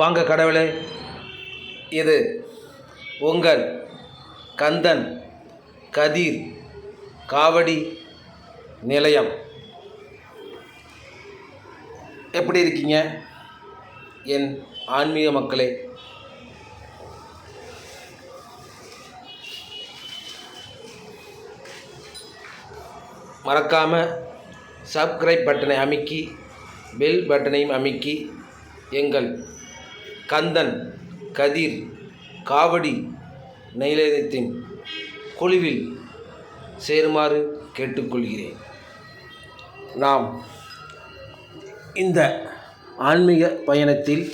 வாங்க கடவுளே. இது உங்கள் கந்தன் கதிர் காவடி நிலையம். எப்படி இருக்கீங்க? என் ஆன்மீக மக்களே. மறக்காமல் சப்ஸ்கிரைப் பட்டனை அமைக்கி பெல் பட்டனையும் அமைக்கி எங்கள் கந்தன் கதிர் காவடி நைலேதத்தின் குழுவில் சேருமாறு கேட்டுக்கொள்கிறேன். நாம் இந்த ஆன்மீக பயணத்தில்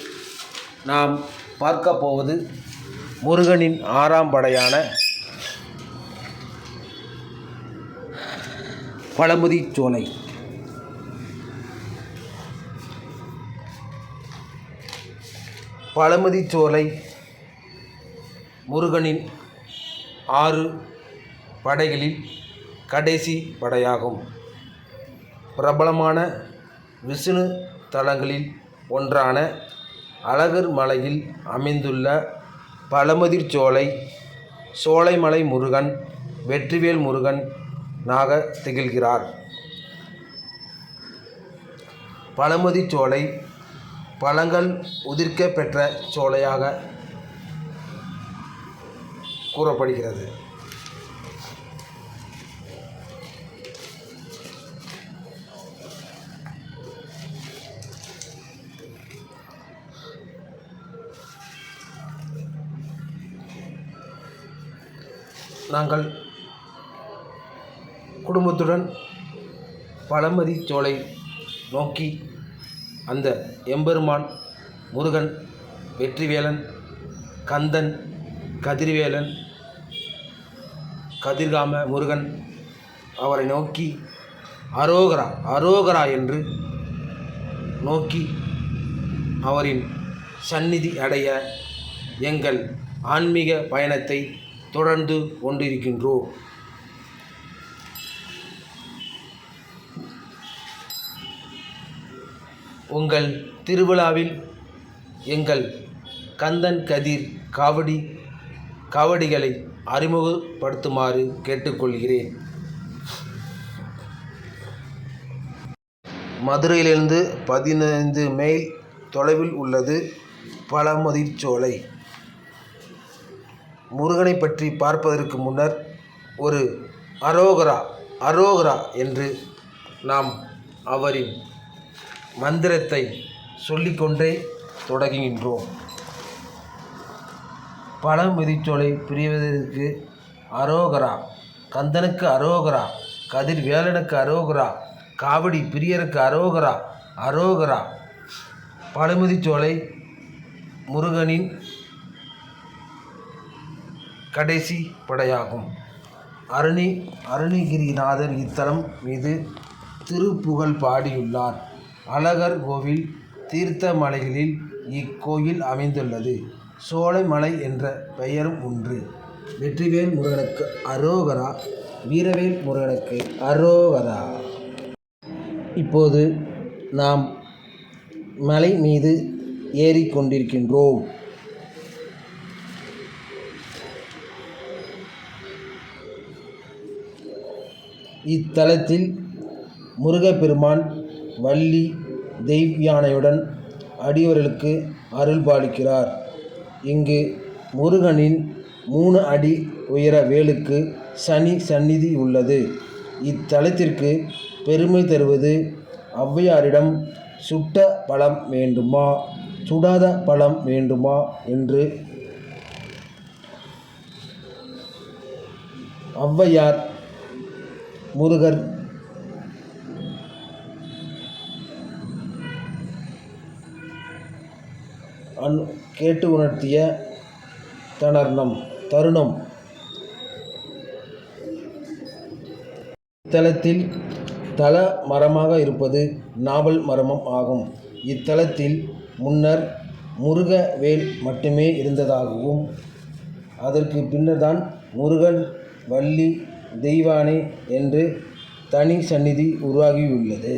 நாம் பார்க்க போவது முருகனின் ஆறாம் படையான பழமுதி சோலை சோலை முருகனின் ஆறு படைகளில் கடைசி படையாகும். பிரபலமான விஷ்ணு தலங்களில் ஒன்றான அழகர் மலையில் அமைந்துள்ள பழமுதிர் சோலை சோலைமலை முருகன் வெற்றிவேல் முருகன் நாக திகழ்கிறார். பழமுதி சோலை பழங்கள் உதிர்க்க பெற்ற சோலையாக கூறப்படுகிறது. நாங்கள் குடும்பத்துடன் பழமதி சோலை நோக்கி அந்த எம்பெருமான் முருகன் வெற்றிவேலன் கந்தன் கதிர்வேலன் கதிர்காம முருகன் அவரை நோக்கி அரோகரா அரோகரா என்று நோக்கி அவரின் சந்நிதி அடைய எங்கள் ஆன்மீக பயணத்தை தொடர்ந்து கொண்டிருக்கின்றோம். உங்கள் திருவிழாவில் எங்கள் கந்தன் கதிர் காவடி காவடிகளை அறிமுகப்படுத்துமாறு கேட்டுக்கொள்கிறேன். மதுரையிலிருந்து பதினைந்து மைல் தொலைவில் உள்ளது பழமுதிர்ச்சோலை முருகனை பற்றி பார்ப்பதற்கு முன்னர் ஒரு அரோகரா அரோகரா என்று நாம் அவரின் மந்திரத்தை சொல்லிக்கொண்டே தொடங்குகின்றோம். பழமுதிர்ச்சோலை பிரிவதற்கு அரோகரா கந்தனுக்கு அரோகரா கதிர் வேலனுக்கு அரோகரா காவடி பிரியருக்கு அரோகரா அரோகரா. பழமுதிச்சோலை முருகனின் கடைசி படையாகும். அருணி அருணகிரிநாதர் இத்தலம் மீது திருப்புகழ் பாடியுள்ளார். அழகர் கோவில் தீர்த்த மலைகளில் இக்கோயில் அமைந்துள்ளது. சோலைமலை என்ற பெயரும் ஒன்று வெற்றிவேல் முருகனுக்கு அரோகரா வீரவேல் முருகனுக்கு அரோகரா. இப்போது நாம் மலை மீது ஏறிக்கொண்டிருக்கின்றோம் இத்தலத்தில் முருகப்பெருமான் வள்ளி தெய்வ்யானையுடன் அடியவர்களுக்கு அருள்பாலிக்கிறார். இங்கு முருகனின் மூணு அடி உயர வேலுக்கு சனி சந்நிதி உள்ளது. இத்தலத்திற்கு பெருமை தருவது ஔவையாரிடம் சுட்ட பழம் வேண்டுமா? சுடாத பழம் வேண்டுமா? என்று ஔவையார் முருகர் அன் கேட்டு உணர்த்திய தணர்ணம் தருணம். இத்தலத்தில் தல மரமாக இருப்பது நாவல் மரமும் ஆகும். இத்தலத்தில் முன்னர் முருக வேல் மட்டுமே இருந்ததாகவும் அதற்கு பின்னர்தான் முருகன் வள்ளி தெய்வானை என்று தனி சந்நிதி உருவாகியுள்ளது.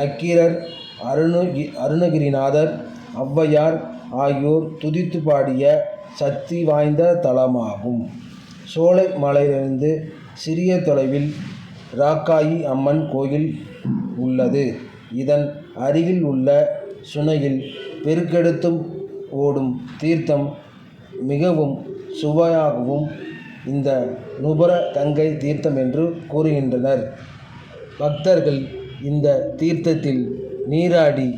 நக்கீரர் அருணகி அருணகிரிநாதர் ஔவையார் ஆகியோர் துதித்து பாடிய சக்தி வாய்ந்த தலமாகும். சோலை மலையிலிருந்து சிறிய தொலைவில் ராக்காயி அம்மன் கோயில் உள்ளது. இதன் அருகில் உள்ள சுனையில் பெருக்கெடுத்தும் ஓடும் தீர்த்தம் மிகவும் சுவையாகவும் இந்த நுபர கங்கை தீர்த்தம் என்று கூறுகின்றனர். பக்தர்கள் இந்த தீர்த்தத்தில் நீராடி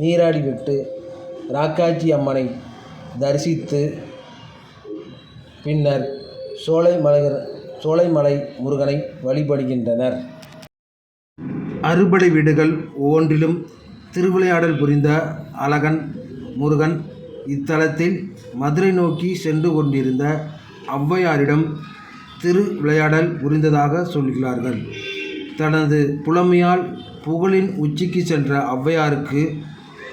நீராடிவிட்டு ராக்காச்சி அம்மனை தரிசித்து பின்னர் சோலைமலை சோலைமலை முருகனை வழிபடுகின்றனர். அறுபடை வீடுகள் ஒவ்வொன்றிலும் திருவிளையாடல் புரிந்த அழகன் முருகன் இத்தலத்தில் மதுரை நோக்கி சென்று கொண்டிருந்த ஔவையாரிடம் திருவிளையாடல் புரிந்ததாக சொல்கிறார்கள். தனது புலமையால் புகழின் உச்சிக்கு சென்ற ஔவையாருக்கு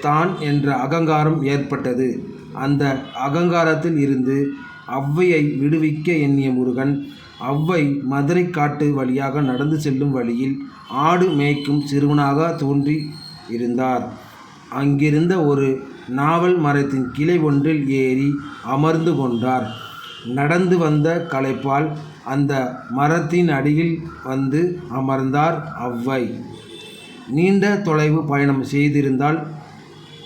தான் என்ற அகங்காரம் ஏற்பட்டது. அந்த அகங்காரத்தில் இருந்து ஔவையை விடுவிக்க எண்ணிய முருகன் ஔவை மதுரை காட்டு வழியாக நடந்து செல்லும் வழியில் ஆடு மேய்க்கும் சிறுவனாக தோன்றி இருந்தார். அங்கிருந்த ஒரு நாவல் மரத்தின் கிளை ஒன்றில் ஏறி அமர்ந்து கொண்டார். நடந்து வந்த களைப்பால் அந்த மரத்தின் அடியில் வந்து அமர்ந்தார் ஔவை நீண்ட தொலைவு பயணம் செய்திருந்தால்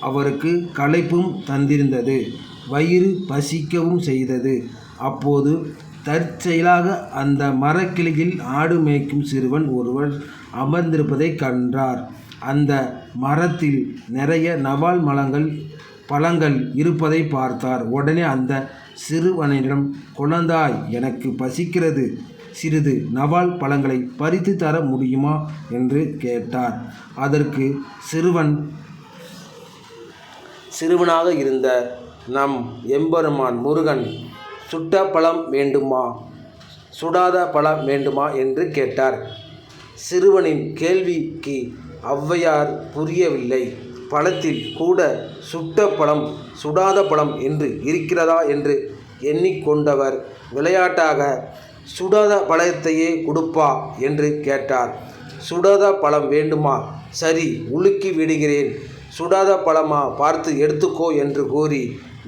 அவருக்கு களைப்பும் தந்திருந்தது. வயிறு பசிக்கவும் செய்தது. அப்போது தற்செயலாக அந்த மரக்கிளையில் ஆடு மேய்க்கும் சிறுவன் ஒருவர் அமர்ந்திருப்பதைக் கண்டார். அந்த மரத்தில் நிறைய நவால் மலங்கள் பழங்கள் இருப்பதை பார்த்தார். உடனே அந்த சிறுவனிடம் குழந்தாய் எனக்கு பசிக்கிறது. சிறிது நவால் பழங்களை பறித்து தர முடியுமா? என்று கேட்டார். அதற்கு சிறுவன் சிறுவனாக இருந்த நம் எம்பெருமான் முருகன் சுட்ட பழம் வேண்டுமா? சுடாத பழம் வேண்டுமா? என்று கேட்டார். சிறுவனின் கேள்விக்கு ஔவையார் புரியவில்லை. பழத்தில் கூட சுட்ட பழம் சுடாத பழம் என்று இருக்கிறதா? என்று எண்ணிக்கொண்டவர் விளையாட்டாக சுடாத பழத்தையே கொடுப்பா? என்று கேட்டார். சுடாத பழம் வேண்டுமா? சரி உலுக்கி விடுகிறேன். சுடாத பழமா பார்த்து எடுத்துக்கோ என்று கூறி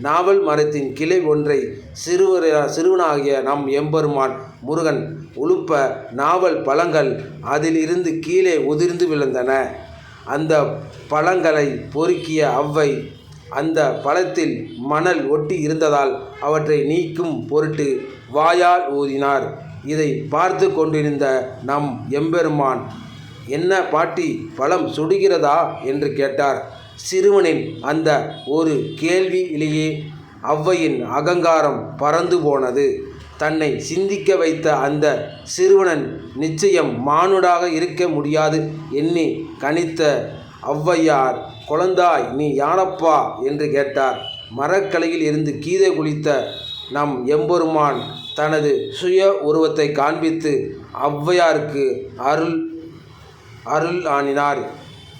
நாவல் மரத்தின் கிளை ஒன்றை சிறுவர் சிறுவனாகிய நம் எம்பெருமான் முருகன் உழுப்ப நாவல் பழங்கள் அதிலிருந்து கீழே உதிர்ந்து விழுந்தன. அந்த பழங்களை பொறுக்கிய அவ்வை அந்த பழத்தில் மணல் ஒட்டி இருந்ததால் அவற்றை நீக்கும் பொருட்டு வாயால் ஊதினார். இதை பார்த்து கொண்டிருந்த நம் எம்பெருமான் என்ன பாட்டி பழம் சுடுகிறதா? என்று கேட்டார். சிறுவனின் அந்த ஒரு கேள்வியிலேயே ஔவையின் அகங்காரம் பறந்து போனது. தன்னை சிந்திக்க வைத்த அந்த சிறுவனன் நிச்சயம் மானுடாக இருக்க முடியாது எண்ணி கணித்த ஔவையார் குழந்தாய் நீ யானப்பா? என்று கேட்டார். மரக்கலையில் இருந்து கீதை குளித்த நம் எம்பெருமான் தனது சுய உருவத்தை காண்பித்து ஔவையாருக்கு அருள் அருள் ஆணினார்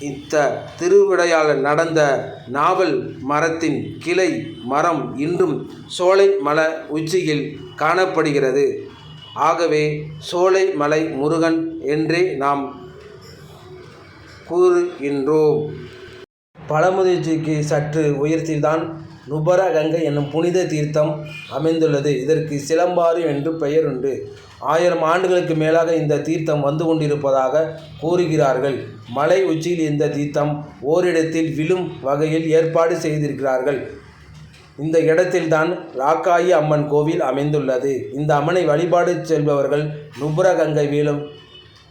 இத்த திருவிடையாளர் நடந்த நாவல் மரத்தின் கிளை மரம் இன்றும் சோலை மல உச்சியில் காணப்படுகிறது. ஆகவே சோலை மலை முருகன் என்றே நாம் கூறுகின்றோம். பழமுதிர்ச்சிக்கு சற்று உயர்த்தில்தான் நுபர கங்கை என்னும் புனித தீர்த்தம் அமைந்துள்ளது. இதற்கு சிலம்பாறு என்று பெயர் உண்டு ஆயிரம் ஆண்டுகளுக்கு மேலாக இந்த தீர்த்தம் வந்து கொண்டிருப்பதாக கூறுகிறார்கள். மலை உச்சியில் இந்த தீர்த்தம் ஓரிடத்தில் விழும் வகையில் ஏற்பாடு செய்திருக்கிறார்கள். இந்த இடத்தில்தான் ராக்காயி அம்மன் கோவில் அமைந்துள்ளது. இந்த அம்மனை வழிபாடு செல்பவர்கள் நுபுரகங்கை வீழும்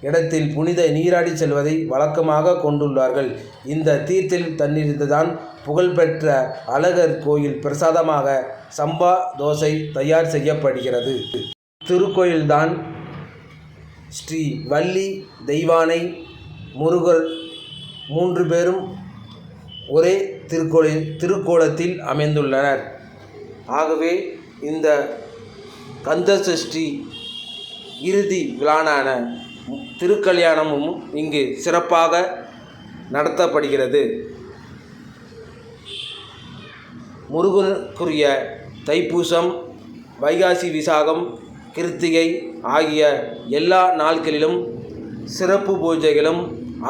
இடத்தில் புனித நீராடி செல்வதை வழக்கமாக கொண்டுள்ளார்கள். இந்த தீர்த்தில் தன்னிருந்துதான் புகழ்பெற்ற அழகர் கோயில் பிரசாதமாக சம்பா தோசை தயார் செய்யப்படுகிறது. திருக்கோயில்தான் ஸ்ரீ வள்ளி தெய்வானை முருகர் மூன்று பேரும் ஒரே திருக்கோளில் திருக்கோலத்தில் அமைந்துள்ளனர். ஆகவே இந்த கந்த சஷ்டி இறுதி விழானான திருக்கல்யாணமும் இங்கு சிறப்பாக நடத்தப்படுகிறது. முருகனுக்குரிய தைப்பூசம் வைகாசி விசாகம் கிருத்திகை ஆகிய எல்லா நாட்களிலும் சிறப்பு பூஜைகளும்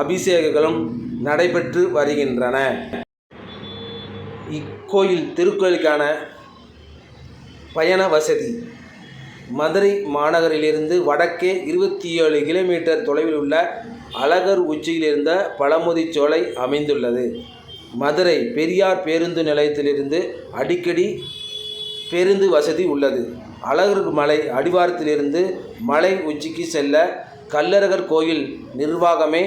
அபிஷேகங்களும் நடைபெற்று வருகின்றன. இக்கோயில் திருக்கோயிலுக்கான பயண வசதி. மதுரை மாநகரிலிருந்து வடக்கே இருபத்தி ஏழு கிலோமீட்டர் தொலைவில் உள்ள அழகர் உச்சியில் இருந்த பழமுதிர்ச்சோலை அமைந்துள்ளது. மதுரை பெரியார் பேருந்து நிலையத்திலிருந்து அடிக்கடி பேருந்து வசதி உள்ளது. அழகர் மலை அடிவாரத்திலிருந்து மலை உச்சிக்கு செல்ல கல்லரகர் கோயில் நிர்வாகமே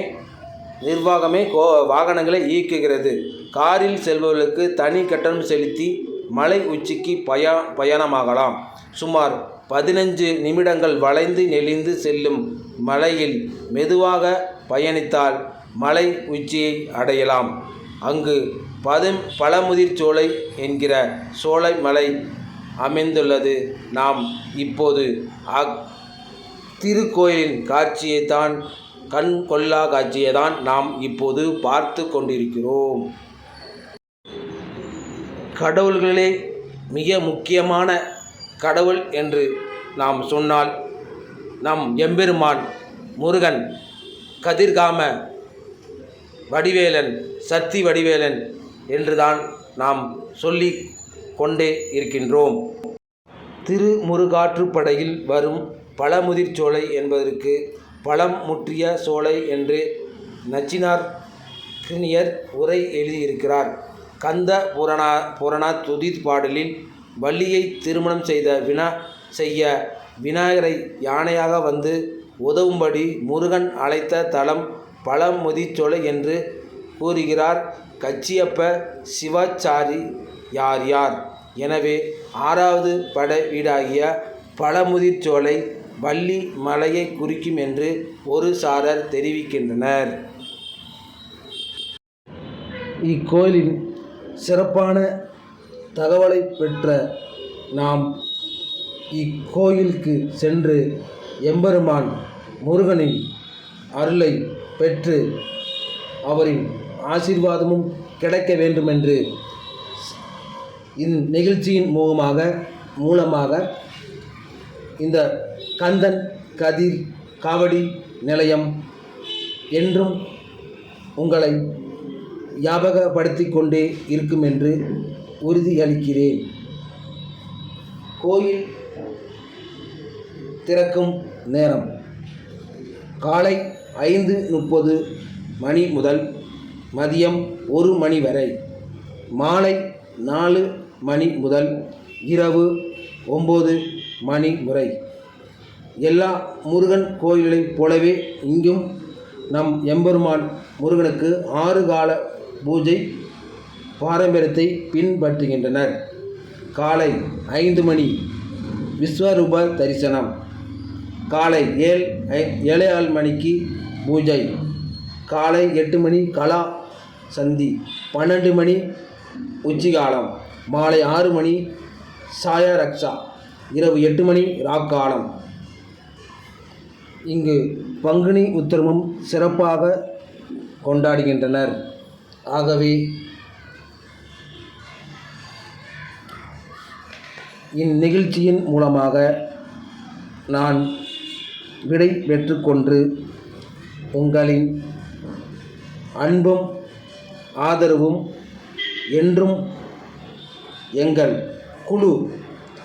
நிர்வாகமே கோ வாகனங்களை இயக்குகிறது. காரில் செல்பவர்களுக்கு தனி கட்டணம் செலுத்தி மலை உச்சிக்கு பயா பயணமாகலாம். சுமார் பதினஞ்சு நிமிடங்கள் வளைந்து நெளிந்து செல்லும் மலையில் மெதுவாக பயணித்தால் மலை உச்சியை அடையலாம். அங்கு பதம் பழமுதிர் சோலை என்கிற சோலை மலை அமைந்துள்ளது. நாம் இப்போது அக் திருக்கோயிலின் காட்சியை தான் கண் கொள்ளா காட்சியை தான் நாம் இப்போது பார்த்து கொண்டிருக்கிறோம். கடவுள்களே மிக முக்கியமான கடவுள் என்று நாம் சொன்னால் நம் எம்பெருமான் முருகன் கதிர்காம வடிவேலன் சக்தி வடிவேலன் என்றுதான் நாம் சொல்லி கொண்டே இருக்கின்றோம். திருமுருகாற்றுப்படையில் வரும் பழமுதிர் சோலை என்பதற்கு பழம் முற்றிய சோலை என்று நச்சினார் கிணியர் உரை எழுதியிருக்கிறார். கந்த புரணா புரணா துதி பாடலில் வள்ளியை திருமணம் செய்த வினா செய்ய விநாயகரை யானையாக வந்து உதவும்படி முருகன் அழைத்த தலம் பழமுதிர்ச்சோலை என்று கூறுகிறார் கச்சியப்ப சிவாச்சாரி யார் யார்? எனவே ஆறாவது பட வீடாகிய பழமுதிர்ச்சோலை வள்ளி மலையை குறிக்கும் என்று ஒரு சாரர் தெரிவிக்கின்றனர். இக்கோயிலின் சிறப்பான தகவலை பெற்ற நாம் இக்கோயிலுக்கு சென்று எம்பெருமான் முருகனின் அருளை பெற்று அவரின் ஆசீர்வாதமும் கிடைக்க வேண்டுமென்று இந்நிகழ்ச்சியின் மூலமாக மூலமாக இந்த கந்தன் கதிர் காவடி நிலையம் என்றும் உங்களை ஞாபகப்படுத்திக் கொண்டே இருக்கும் என்று உறுதியளிக்கிறேன். கோயில் திறக்கும் நேரம் காலை ஐந்து முப்பது மணி முதல் மதியம் ஒரு மணி வரை மாலை நாலு மணி முதல் இரவு ஒம்பது மணி முறை எல்லா முருகன் கோயில்களைப் போலவே இங்கும் நம் எம்பெருமான் முருகனுக்கு ஆறு கால பூஜை பாரம்பரியத்தை பின்பற்றுகின்றனர். காலை ஐந்து மணி விஸ்வரூப தரிசனம். காலை ஏழு ஏழே ஆள் மணிக்கு பூஜை. காலை எட்டு மணி கலா சந்தி. பன்னெண்டு மணி உச்சிகாலம். மாலை ஆறு மணி சாயா ரக்ஷா. இரவு எட்டு மணி ராக்காலம். இங்கு பங்குனி உத்திரமும் சிறப்பாக கொண்டாடுகின்றனர். ஆகவே இந்நிகழ்ச்சியின் மூலமாக நான் விடை பெற்றுக்கொண்டு உங்களின் அன்பும் ஆதரவும் என்றும் எங்கள் குழு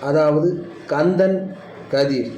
அதாவது கந்தன் கதிர்.